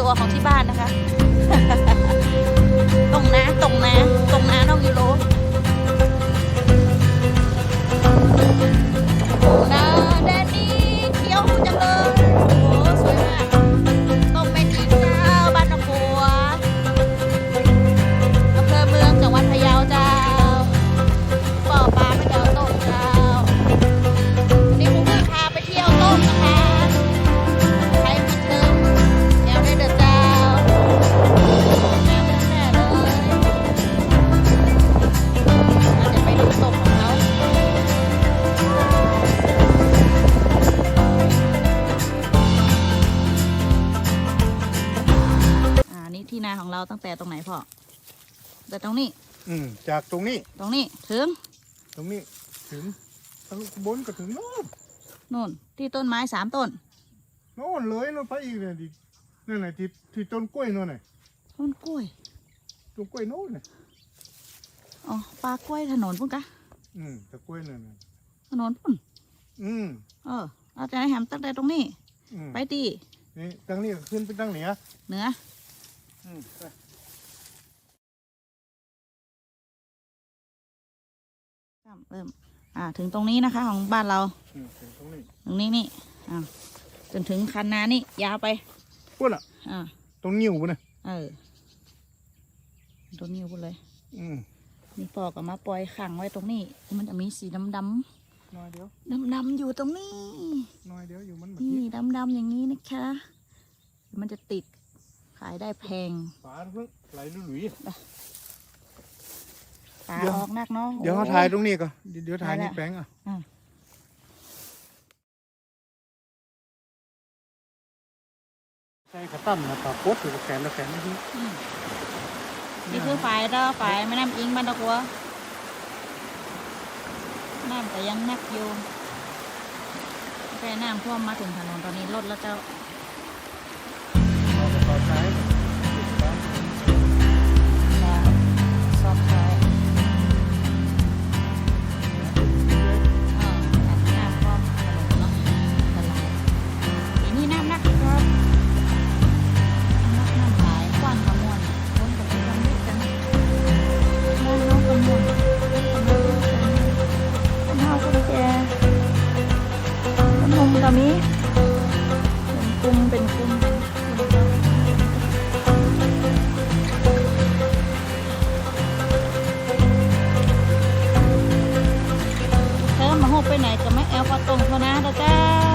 ตัวของที่บ้านนะคะ ตรงนะตรงนะตรงนะน้องยูโร ที่นาของเราตั้งแต่ตรงไหนพ่อแต่ตรงนี้ อืมจากตรงนี้ ตรงนี้ถึง ตรงนี้ถึงทางบนก็ถึงโน่นนู่น ที่ต้นไม้สามต้นโน่นเลยเราไปอีกเลยดินั่นไหนะที่ที่ต้นกล้วยโน่นน่ะต้นกล้วยต้นกล้วยโน่นน่ะอ๋อปลากล้วยถนนพุ่นกะอืมตะกล้วยนั่นน่ะถนนพุ่นอืมเออเราจะให้แหมตั้งแต่ตรงนี้ อืมไปตีนี่ตั้งนี้ก็ขึ้นไปตั้งเหนือเหนืออืมไป เริ่ม อ่า ถึงตรงนี้นะคะ ของบ้านเราอืมถึงตรงนี้ ตรงนี้นี่ อ่า จนถึงคันนานี่ ยาวไปพูดอะอ่า ตรงนิ้วปุ่นน่ะเออ ตรงนี้พูดเลย อืมนี่ปอกก็มาปล่อยขังไว้ตรงนี้ มันจะมีสีดำดน้อยเดียวำดำดำๆอยู่ตรงนี้น้อยเดียวอยู่มันแบบนี่นี้ดำดำๆอย่างนี้นะคะ มันจะติด ขายได้แพงฝาเพิ่งไหลลุยตาเดี๋ยวออกนักเนาะๆเดี๋ยวเขาโอ้ถ่ายตรงนี้ก่อนเดี๋ยวเดี๋ยวถ่ายได้นี่ละแปลงอะอะใส่กระตั้มนะปลาโคตรหรือแขนละแขนนี่อืมนี่คือฝ่ายเราฝ่ายแม่น้ำอิงบ้านตะกัวน้ำแต่ยังนักอยู่แค่น้ำท่วมมาถึงถนนตอนนี้ลดแล้วเจ้าเรา เป็นกลุ่มเป็นกุ้งเป็นกุ้งเธอมาหุบไปไหนก็ไม่แอลก็ตรงเท่านะเด้อเจ้า